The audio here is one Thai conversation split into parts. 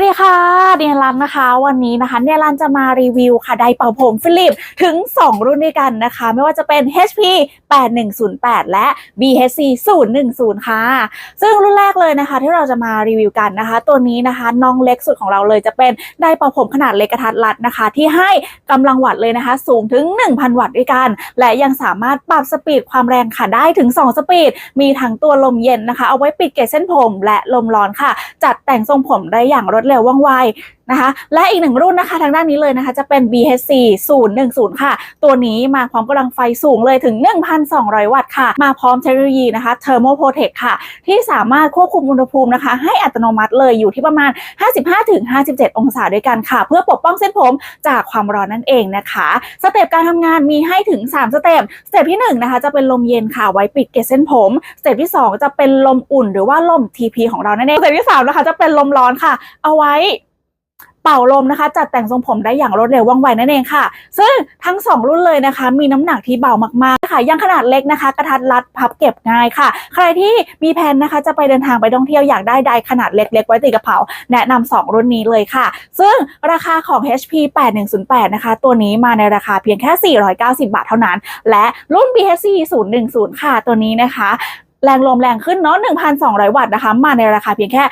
วัสดีค่ะเนียรันนะคะวันนี้นะคะเนียรันจะมารีวิวค่ะไดเป่าผมฟิลิปถึง 2 รุ่นด้วยกันนะคะ ไม่ว่าจะเป็น HP 8108 และ BHC 010 ค่ะ ซึ่งรุ่นแรกเลยนะคะ ที่เราจะมารีวิวกันนะคะ ตัวนี้นะคะน้องเล็กสุดของเราเลยจะเป็นไดเป่าผมขนาดเล็กกระทัดรัดนะคะ ที่ให้กำลังวัตต์เลยนะคะ สูงถึง 1,000 วัตต์ด้วยกัน และยังสามารถปรับสปีดความแรงค่ะได้ถึง 2 สปีด มีทั้งตัวลมเย็นนะคะ เอาไว้ปิดเกล็ดเส้นผม และลมร้อนค่ะ จัดแต่งทรงผมได้อย่างรวดเร็วว่องไวนะคะและอีกหนึ่งรุ่นนะคะทางด้านนี้เลยนะคะจะเป็น BHC 010 ค่ะ ตัวนี้มาพร้อมกำลังไฟสูงเลยถึง 1,200 วัตต์ค่ะ มาพร้อมเทคโนโลยีนะคะ Thermo Protect ค่ะ ที่สามารถควบคุมอุณหภูมินะคะ ให้อัตโนมัติเลยอยู่ที่ประมาณ 55-57 องศาด้วยกันค่ะ เพื่อปกป้องเส้นผมจากความร้อนนั่นเองนะคะ สเต็ปการทำงานมีให้ถึง 3 สเต็ปสเต็ปที่ 1 นะคะจะเป็นลมเย็นค่ะไว้ปิดเกล็ดเส้นผม สเต็ปที่ 2 จะเป็นลมอุ่น หรือว่าลม TP ของเรานั่นเองสเต็ปที่3นะคะจะเป็นลมร้อนค่ะเอาเอาไว้เป่าลมนะคะ จัดแต่งทรงผมได้อย่างรวดเร็วว่องไวนั่นเองค่ะ ซึ่งทั้ง 2 รุ่นเลยนะคะ มีน้ำหนักที่เบามากๆค่ะยังขนาดเล็กนะคะ กระทัดรัดพับเก็บง่ายค่ะ ใครที่มีแผนนะคะจะไปเดินทางไปท่องเที่ยวอยากได้ไดร์ขนาดเล็ก ๆ ไว้ติดกระเป๋าแนะนำสองรุ่นนี้เลยค่ะ ซึ่งราคาของ HP 8108 นะคะ ตัวนี้มาในราคาเพียงแค่ 490 บาทเท่านั้น และรุ่น BHC 010 ค่ะตัวนี้นะคะ แรงลมแรงขึ้นเนาะ 1,200 วัตต์นะคะ มาในราคาเพียงแค่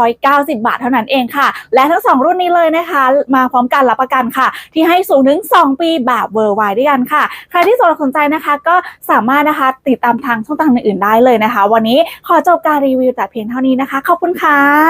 590 บาทเท่านั้นเองค่ะ และทั้ง 2 รุ่นนี้เลยนะคะ มาพร้อมการรับประกันค่ะ ที่ให้สูงถึง 2 ปีแบบเวอร์ไวด้วยกันค่ะ ใครที่สนใจนะคะก็สามารถนะคะติดตามทางช่องทางอื่นๆได้เลยนะคะ วันนี้ขอจบการรีวิวแต่เพียงเท่านี้นะคะ ขอบคุณค่ะ